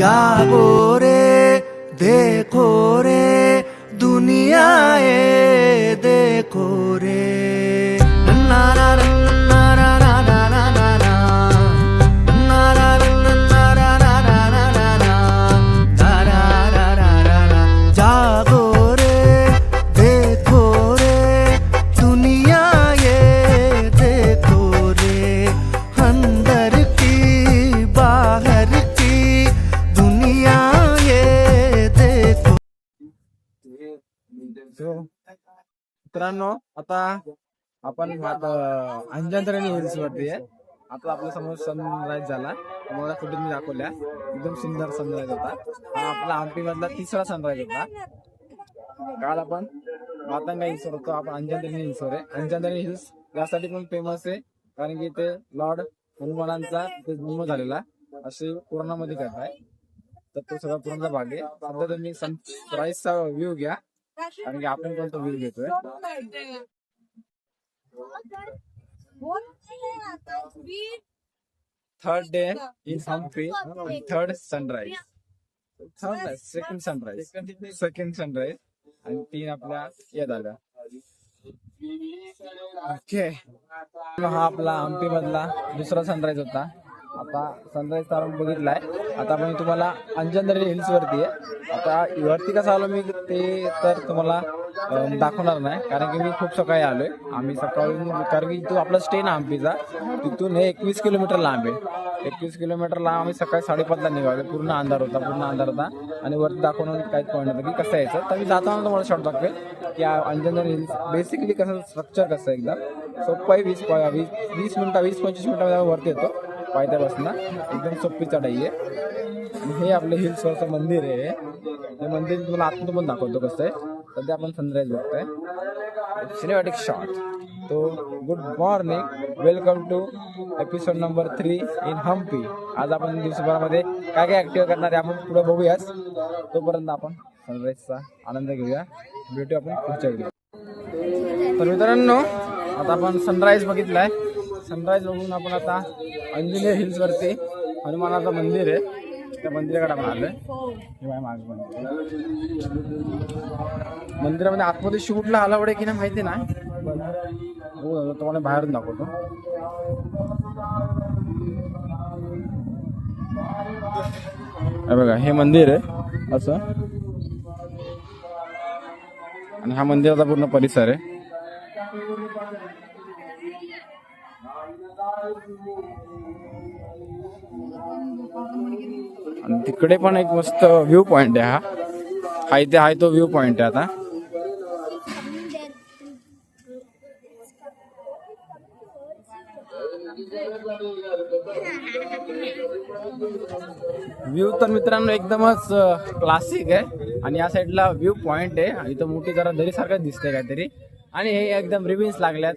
যাব मित्रांनो आता आपण हिल्स वरती आहे. आता आपल्यासमोर सनराईज झाला. तुम्हाला कुठे मी दाखवल्या. एकदम सुंदर सनराईज होता. हा आपला हम्पी मधला तिसरा सनराईज होता. काल आपण मातंगा हिल्स होतो. आपण अंजनतरणी हिल्स वर आहे. अंजनतरणी हिल्स यासाठी पण फेमस आहे. कारण की ते लॉर्ड हनुमानांचा ते जन्म झालेला. असे पुराणामध्ये करताय. तर तो सगळा पूर्ण भाग आहे. सध्या तुम्ही सनराईजचा व्ह्यू घ्या. कारण की आपण पण तो. व्ह्यू घेतोय third day in Hampi third sunrise third second sunrise second sunrise आणि तीन आपल्या या झाल्या ओके हा आपला हम्पी मधला दुसरा सनराईज होता. आता सनराईज तर आपण बघितलाय. आता आपण तुम्हाला अंजनदरी हिल्स वरती आहे. आता वरती कसं आलो मी ते तर तुम्हाला दाखवणार नाही कारण की मी खूप सकाळी आलो आहे आम्ही सकाळी कारण की तो आपला स्टे ना हम्पीचा. तिथून हे एकवीस किलोमीटर लांब आहे. एकवीस किलोमीटर लांब आम्ही सकाळी साडेपाचला निघालो पूर्ण अंधार होता पूर्ण अंधार होता. आणि वरती दाखवून काहीच पॉईंट होतं की कसं यायचं. तर मी जाताना तुम्हाला शॉर्ट दाखवेल की अंजनदरी हिल्स बेसिकली कसं स्ट्रक्चर कसं एकदम. सोपं आहे वीस वीस वीस मिनटा वीस पंचवीस मिनटामध्ये आम्ही वरती येतो. पायथ्यापासून एकदम सोपी चढाई आहे. हे आपलं हिल्सवरचं मंदिर आहे. हे मंदिर तुम्हाला आतून पण दाखवतो कसं आहे. सध्या आपण सनराईज बघतोय. सिनेमॅटिक शॉट तो good morning welcome to episode number three in Hampi आज आपण दिवसभरामध्ये काय काय ॲक्टिव्ह करणार आहे आपण पुढे बघूयाच तोपर्यंत आपण सनराईजचा आनंद घेऊया. भेटू आपण पुढच्या व्हिडिओ तर मित्रांनो आता आपण सनराईज आहे सनराईज बघून आपण आता अंजनेर हिल्स वरती हनुमानाचं मंदिर आहे. त्या मंदिराकडे आपण आलोय. हे माझ्या मंदिर मंदिरामध्ये आतमध्ये शूटला आला आहे की नाही माहिती ना हो तुम्हाला बाहेरून दाखवतो. बघा हे मंदिर आहे असं. आणि हा मंदिराचा पूर्ण परिसर आहे. आणि तिकडे पण एक मस्त व्ह्यू पॉइंट आहे हा. हा इथे आहे तो व्ह्यू पॉइंट आहे आता. व्ह्यू तर मित्रांनो एकदमच क्लासिक आहे. आणि या साईडला व्ह्यू पॉइंट आहे. आणि इथं मोठी जरा दरी सारखं दिसतंय काहीतरी. आणि हे एकदम रिव्हिन्स लागल्यात.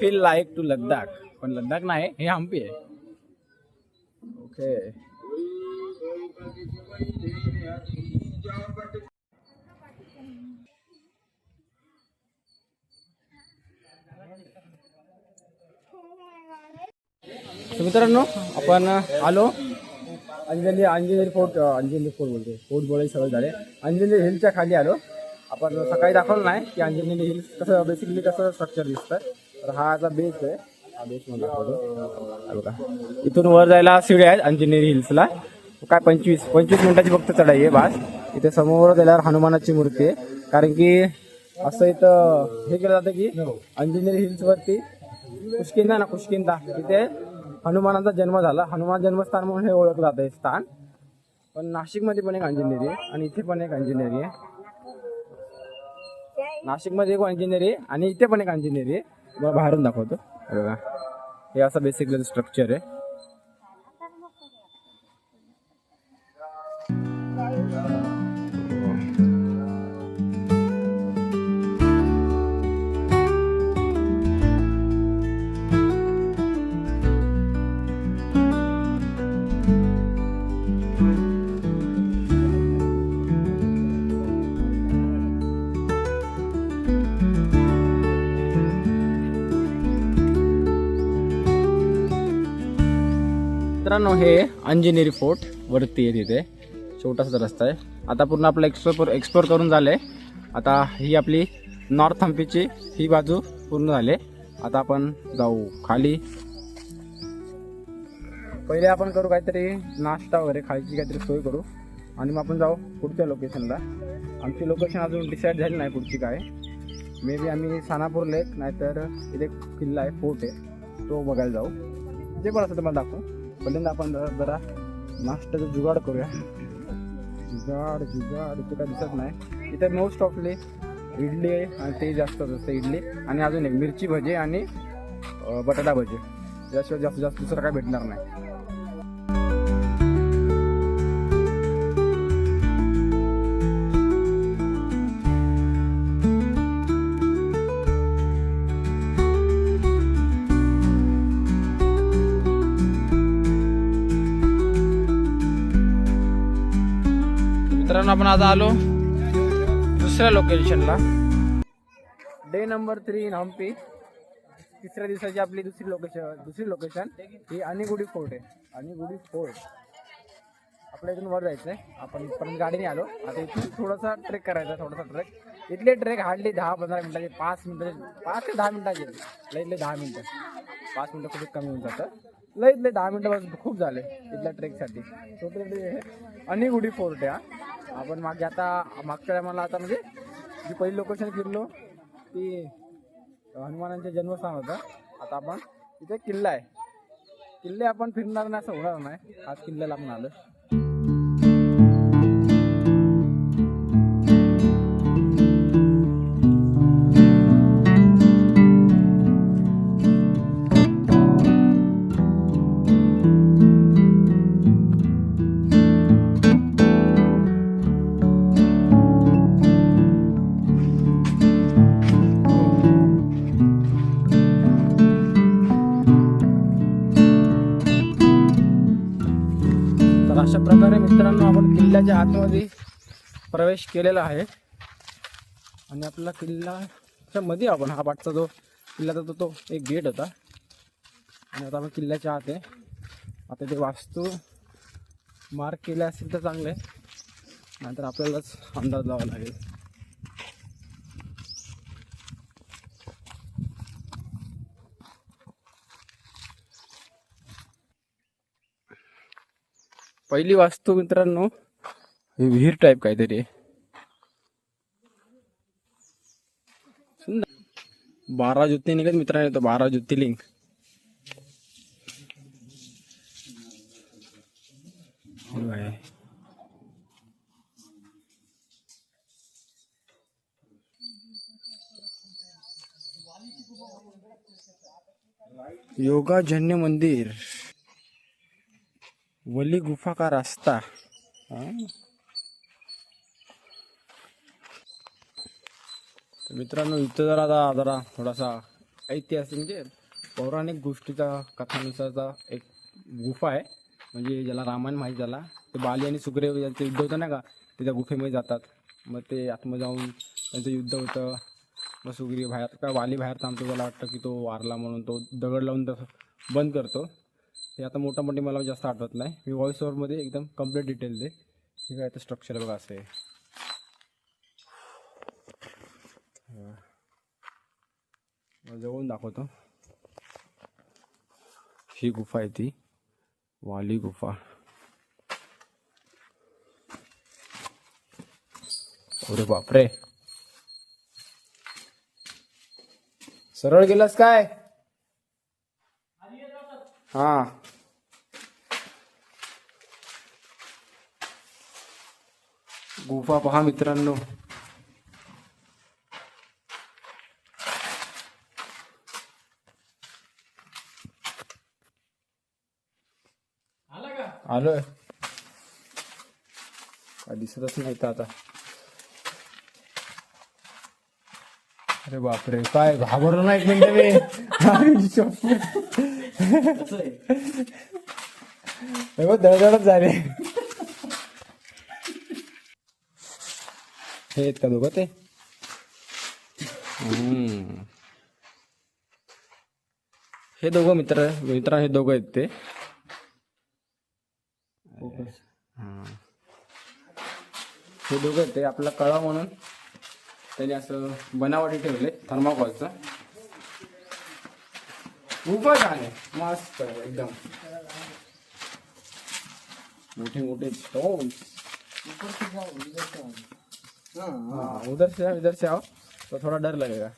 फील लाईक टू लद्दाख पण लद्दाख नाही हे हम्पी आहे. ओके मित्रांनो आपण आलो. अंजली अंजली फोर्ट अंजली फोर्ट बोलते फोर्ट बोलायची सगळं झाले अंजली हिलच्या खाली आलो. आपण सकाळी दाखवलं नाही की अंजली हिल्स कसं बेसिकली कसं स्ट्रक्चर दिसतं तर हा आता बेस आहे. हा बेस म्हणून दाखवतो. बघा. इथून वर जायला शिड्या आहेत अंजनेरी हिल्सला. काय पंचवीस पंचवीस मिनिटाची फक्त चढाई आहे बास. इथे समोर गेल्यावर हनुमानाची मूर्ती आहे. कारण की असं इथं हे केलं जातं की अंजनेरी हिल्स वरती कुशकिंदा ना कुशकिंदा तिथे हनुमानाचा जन्म झाला. हनुमान जन्मस्थान म्हणून हे ओळखलं जातं हे स्थान. पण नाशिकमध्ये पण एक अंजनेरी आहे आणि इथे पण एक अंजनेरी आहे. नाशिकमध्ये एक अंजनेरी आहे आणि इथे पण एक अंजनेरी आहे. बाहेरून दाखवतो. बघा. हे असं बेसिकली स्ट्रक्चर आहे. मित्रांनो हे अंजनेरी फोर्ट वरती आहे तिथे. छोटासा रस्ता आहे. आता पूर्ण आपलं एक्सप्लोर एक्सप्लोर करून झालं आहे आता ही आपली नॉर्थ हम्पीची ही बाजू पूर्ण झाली. आता आपण जाऊ खाली. पहिले आपण करू काहीतरी नाश्ता वगैरे खायची काहीतरी सोय करू. आणि मग आपण जाऊ पुढच्या लोकेशनला आमची लोकेशन अजून डिसाईड झाली नाही पुढची काय. मे बी आम्ही सानापूर लेक नाहीतर इथे एक किल्ला आहे फोर्ट आहे. तो बघायला जाऊ. जे पण असं तुम्हाला दाखवू. पहिल्यांदा आपण जरा जरा नाश्त्याचं जुगाड करूया. जुगाड जुगाड इथे काय दिसत नाही. इथे मोस्ट ऑफली इडली आहे आणि ते जास्त असतं इडली. आणि अजून एक मिरची भजी आणि बटाटा भजी. याशिवाय जास्त जास्त दुसरं काय भेटणार नाही. मित्रांनो आपण आता आलो दुसऱ्या लोकेशनला day number three in Hampi तिसऱ्या दिवसाची आपली दुसरी लोकेशन दुसरी लोकेशन ही अनिगुडी फोर्ट आहे. अनिगुडी फोर्ट आपल्या इथून वर जायचं आहे आपण परत गाडीने आलो. आता इथून थोडासा ट्रेक करायचा थोडासा ट्रेक इथले ट्रेक हार्डली दहा पंधरा मिनिटाचे पाच मिनिटाचे पाच ते दहा मिनिटाचे. लईतले दहा मिनटं. पाच मिनटं खूप कमी होऊन जातं. लईतले दहा मिनटं बस खूप झाले इथल्या ट्रेकसाठी छोटे छोटे अनिगुडी फोर्ट आहे हा. आपण मागे आता मागच्या टायमाला आता म्हणजे जी पहिली लोकेशन फिरलो ती हनुमानांचे जन्मस्थान होतं. आता आपण तिथे किल्ला आहे. किल्ले आपण फिरणार नाही असं होणार नाही. आज किल्ल्याला आपण आलो. किल्ल्याच्या आतमध्ये प्रवेश केलेला आहे. आणि आपला किल्ल्याच्या मध्ये आपण हा पाठचा जो किल्ल्याचा तो तो एक गेट होता. आणि आता आपण किल्ल्याच्या आत आहे. आता ते वास्तू मार्क केले असेल तर चांगले. नाहीतर आपल्यालाच अंदाज लावा लागेल. पहिली वास्तू मित्रांनो ही विहीर टाईप काहीतरी बारा ज्योतिर्लिंग आहेत मित्रांनो इथं बारा ज्योतिर्लिंग हे बघा. योगाजन्य मंदिर। वली गुफा का रास्ता। तर मित्रांनो इथं जरा आता जरा थोडासा ऐतिहासिक म्हणजे पौराणिक गोष्टीचा कथानुसारचा एक गुफा आहे. म्हणजे ज्याला रामायण माहीत झाला. ते बाली आणि सुग्रीव यांचं युद्ध होतं नाही का? ते त्या गुफेमध्ये जातात. मग ते आतमध्ये जाऊन त्यांचं युद्ध होतं. मग सुग्रीव बाहेर का वाली बाहेर थांबतो. त्याला वाटतं की तो वारला म्हणून तो दगड लावून तसं बंद करतो. हे आता मोठा मोठी मला जास्त आठवत नाही. मी व्हॉइस ओव्हरमध्ये एकदम कंप्लीट डिटेल दे. हे काय तर स्ट्रक्चर बघा असं आहे मला जवळून दाखवतो ही गुफा आहे ती वाली गुफा अरे बापरे. सरळ गेलास काय? हा. गुफा पहा मित्रांनो. आलोय काय दिसतच नाही आता अरे बापरे काय घाबरलो ना एक मिनिट मी हे दळदळच झाले हे आहेत का दोघं ते हम्म. हे दोघं मित्र मित्र हे दोघं आहेत ते हा. हे दोघं ते आपला कळा म्हणून त्याने असं बनावटी ठेवले थर्माकॉलचं. खूपच छान आहे मस्त एकदम. मोठे मोठे स्टोन्स हाँ उधर से आओ इधर से आओ तो थोड़ा डर लगेगा.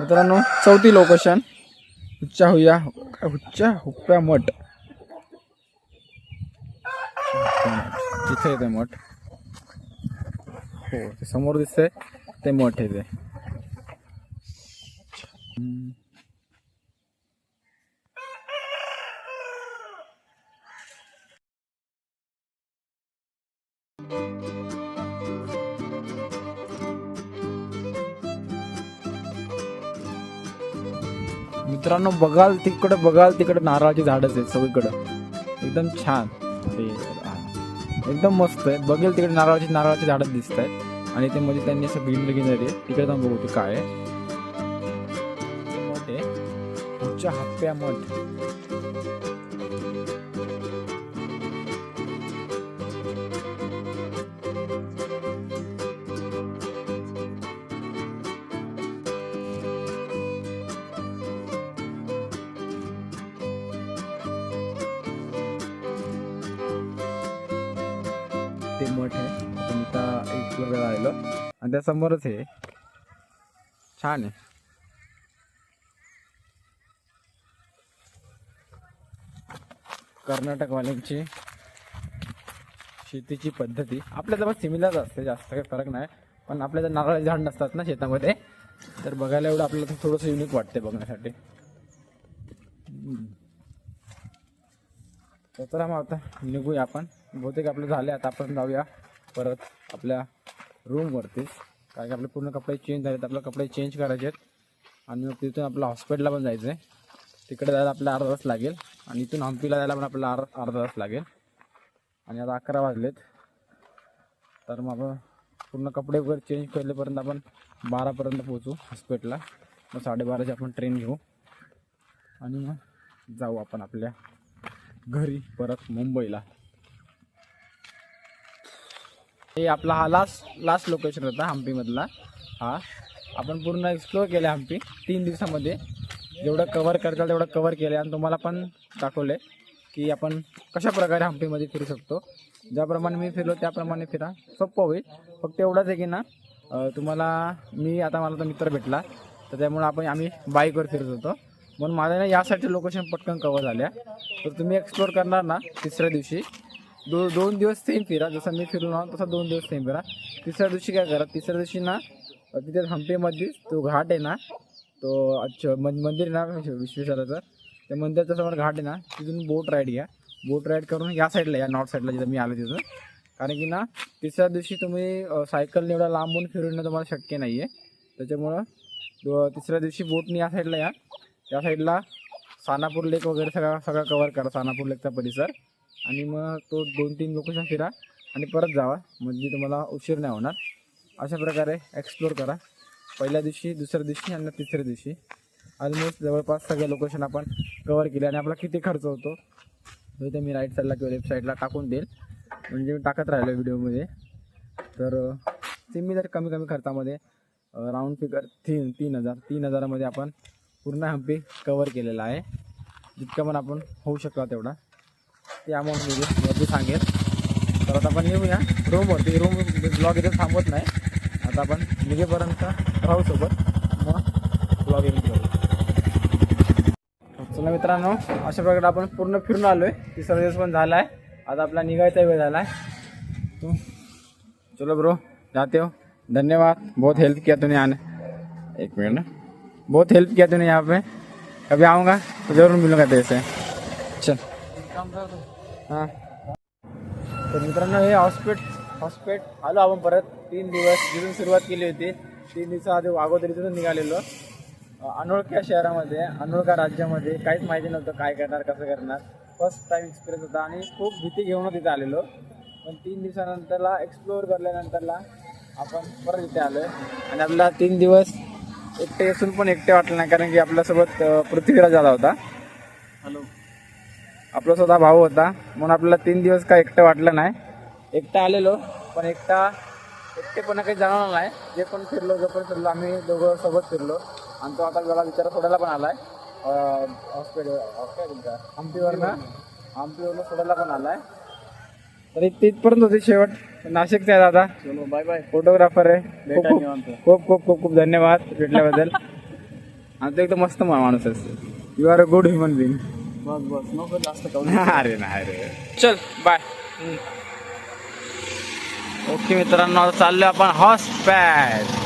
मित्रांनो चौथी लोकेशन हुच्चा हुया हुच्चा हुप्प्या मठ. तिथे येते मठ. हो ते समोर दिसतंय ते मठ आहे मित्रांनो बघाल तिकडे बघाल तिकडे नारळाची झाडच आहेत सगळीकडं. एकदम छान. ते एकदम मस्त आहे. बघेल तिकडे नारळाची नारळाची झाडं दिसत आहेत आणि ते मध्ये त्यांनी असं ग्रीनरी ग्रीनरी आहे तिकडे जाऊन बघू ते काय आहे. आहे. पुढच्या हप्प्या मठ ते मठ आहे. आपण इथं एक वेळा राहिलो. आणि त्यासमोरच हे. छान आहे. कर्नाटकवाल्यांची शेतीची पद्धती. आपल्या जवळ सिमिलरच असते जास्त काही फरक नाही. पण आपल्या जर नारळ झाड नसतात ना शेतामध्ये. तर बघायला एवढं आपल्याला थोडंसं युनिक वाटते बघण्यासाठी. तर मग आता निघूया आपण. बहुतेक आपलं झाले आता आपण जाऊया परत आपल्या रूमवरती कारण की आपले पूर्ण कपडे चेंज झालेत आपले कपडे चेंज करायचे आहेत. आणि मग तिथून आपलं हॉस्पिटलला पण जायचं आहे तिकडे जायला आपल्याला अर्धा तास लागेल. आणि इथून हम्पीला जायला पण आपल्याला अर्धा अर्धा तास लागेल. आणि आता अकरा वाजलेत. तर मग आपण पूर्ण कपडे वगैरे चेंज केलेपर्यंत आपण बारापर्यंत पोहोचू हॉस्पिटलला मग साडेबाराची आपण ट्रेन घेऊ. आणि मग जाऊ आपण आपल्या घरी परत मुंबईला. हे आपला हा लास्ट लास्ट लोकेशन होता हम्पीमधला. हा. आपण पूर्ण एक्सप्लोअर केलं हम्पी. तीन दिवसामध्ये. जेवढं कवर करता तेवढं कवर केलं आणि तुम्हाला पण दाखवले की आपण कशा प्रकारे हम्पीमध्ये फिरू शकतो. ज्याप्रमाणे मी फिरलो त्याप्रमाणे फिरा. सोपं होईल. फक्त एवढंच आहे की ना तुम्हाला मी आता मला तो मित्र भेटला. तर त्यामुळे आपण आम्ही बाईकवर फिरत होतो. म्हणून माझ्या ना यासाठी लोकेशन पटकन कवर झाल्या. तर तुम्ही एक्सप्लोअर करणार ना तिसऱ्या दिवशी. दो दोन दिवस सेम फिरा. जसं मी फिरून आहो तसा दोन दिवस सेम फिरा. तिसऱ्या दिवशी काय करा तिसऱ्या दिवशी ना तिथे हम्पीमध्ये तो घाट आहे ना तो अच्छा मंदिर ना विश्वेश्वराचं. त्या मंदिराच्या समोर घाट आहे ना तिथून बोट राईड घ्या. बोट राईड करून या साईडला या नॉर्थ साईडला जिथं मी आलो तिथं कारण की ना तिसऱ्या दिवशी तुम्ही सायकलने एवढा लांबून फिरून तुम्हाला शक्य नाही आहे त्याच्यामुळं तिसऱ्या दिवशी बोटने या साईडला या. या साईडला सानापूर लेक वगैरे सगळा सगळा कवर करा सानापूर लेकचा परिसर. आणि मग तो दोन तीन लोकेशन फिरा आणि परत जावा. म्हणजे तुम्हाला उशीर नाही होणार. अशा प्रकारे एक्सप्लोर करा. पहिल्या दिवशी दुसऱ्या दिवशी आणि तिसऱ्या दिवशी. ऑलमोस्ट जवळपास सगळ्या लोकेशन आपण कवर केले आणि आपला किती खर्च होतो तो ते मी राईट साईडला किंवा लेफ्ट साईडला टाकून देईल. म्हणजे मी टाकत राहिलो व्हिडिओमध्ये तर सिमिलर कमी कमी खर्चामध्ये राऊंड फिगर तीन तीन हजार तीन हजारामध्ये आपण पूर्ण हम्पी कवर केलेला आहे. जितकं पण आपण होऊ शकला तेवढा. ते अमाऊंट मी वरती सांगेल तर आता आपण येऊया. रूमवरती रूम ब्लॉग इथे थांबवत नाही. आता आपण निघेपर्यंत राहू सोबत. मग ब्लॉग येऊन करू चला मित्रांनो अशा प्रकारे आपण पूर्ण फिरून आलो आहे तिसरा दिवस पण झाला आहे आता आपला निघायचा वेळ झाला आहे तू चलो ब्रो जाते हो. धन्यवाद. बहुत हेल्प किया तूने आने एक मिनट ना. बहुत हेल्प किया तूने यहाँ पे. कभी आऊँगा. तो जरूर मिलूंगा तेरे से. चल. हां. तर मित्रांनो हे हॉस्पिट हॉस्पिट आलो आपण परत. तीन दिवस जिथून सुरुवात केली होती तीन दिवसा आधी अगोदर इथून निघालेलो. अनोळख्या शहरामध्ये अनोळख्या राज्यामध्ये काहीच माहिती नव्हतं काय करणार कसं करणार. फर्स्ट टाइम एक्सपिरियन्स होता आणि खूप भीती घेऊन तिथे आलेलो. पण तीन दिवसानंतरला एक्सप्लोअर करल्यानंतरला आपण परत इथे आलोय. आणि आपला तीन दिवस एकटे असून पण एकटे वाटलं नाही कारण की आपल्यासोबत पृथ्वीराज आला होता. हॅलो. आपला स्वतः भाऊ होता. म्हणून आपल्याला तीन दिवस काय एकटं वाटलं नाही. एकटा आलेलो पण एकटा एकटेपणा काही जाणवलं नाही. जे पण फिरलो जो पण फिरलो आम्ही दोघं सोबत फिरलो. आणि तो आता मला विचार सोडायला पण आलाय. Hospital hospital हम्पीवरनं. हम्पीवरनं सोडायला पण आलाय. तरी तिथपर्यंत होती शेवट. नाशिकचा आहे दादा. चलो बाय बाय फोटोग्राफर आहे. खूप खूप. खूप खूप धन्यवाद भेटल्याबद्दल. आणि तो एकदम मस्त माणूस असतो you are a good human being बस बस. नको जास्त अरे नाही रे. चल बाय ओके मित्रांनो आता चाललोय आपण हॉर्स पॅड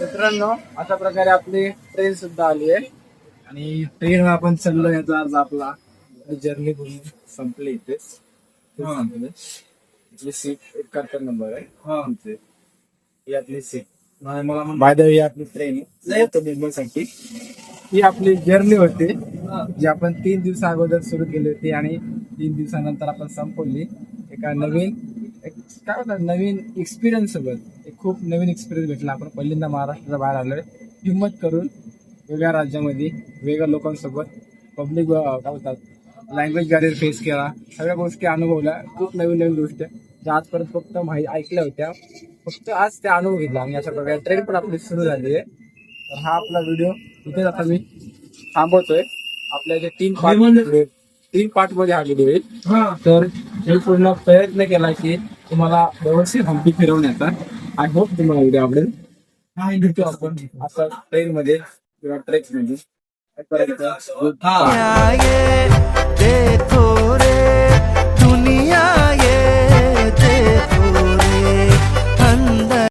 मित्रांनो अशा प्रकारे आपली ट्रेन सुद्धा आली आहे. आणि ट्रेन आपण चाललो याचा अर्थ आपला जर्नी पूर्ण संपली इथेच. इथली सीट एक कर्तव्य नंबर आहे. इथे. ही आपली सीट ही आपली ट्रेन आहे मुंबईसाठी ही आपली जर्नी होती जी आपण तीन दिवसा अगोदर सुरू केली होती आणि तीन दिवसानंतर आपण संपवली. एका नवीन एक काय म्हणतात नवीन एक्सपिरियन्स सोबत एक खूप नवीन एक्सपिरियन्स भेटला. आपण पहिल्यांदा महाराष्ट्राच्या बाहेर आलोय. हिंमत करून वेगळ्या राज्यामध्ये वेगळ्या लोकांसोबत पब्लिक काय बोलतात लँग्वेज बॅरियर फेस केला. सगळ्या गोष्टी अनुभवल्या. खूप नवीन नवीन गोष्टी. ज्या आजपर्यंत फक्त माहिती ऐकल्या होत्या फक्त आज त्या अनुभव घेतला आणि अशा प्रकारे ट्रेन पण आपली सुरू झाली आहे. तर हा आपला व्हिडिओ इथेच आता मी थांबवतोय. आपल्या जे तीन पार्ट तीन पार्टमध्ये हा व्हिडिओ येईल. तर मी पूर्ण प्रयत्न केला की तुम्हाला व्यवस्थित हम्पी फिरवण्याचा. आय होप तुम्हाला व्हिडिओ आवडेल. हा भेटू आपण. असं ट्रेन मध्ये किंवा ट्रेकमध्ये. good- ये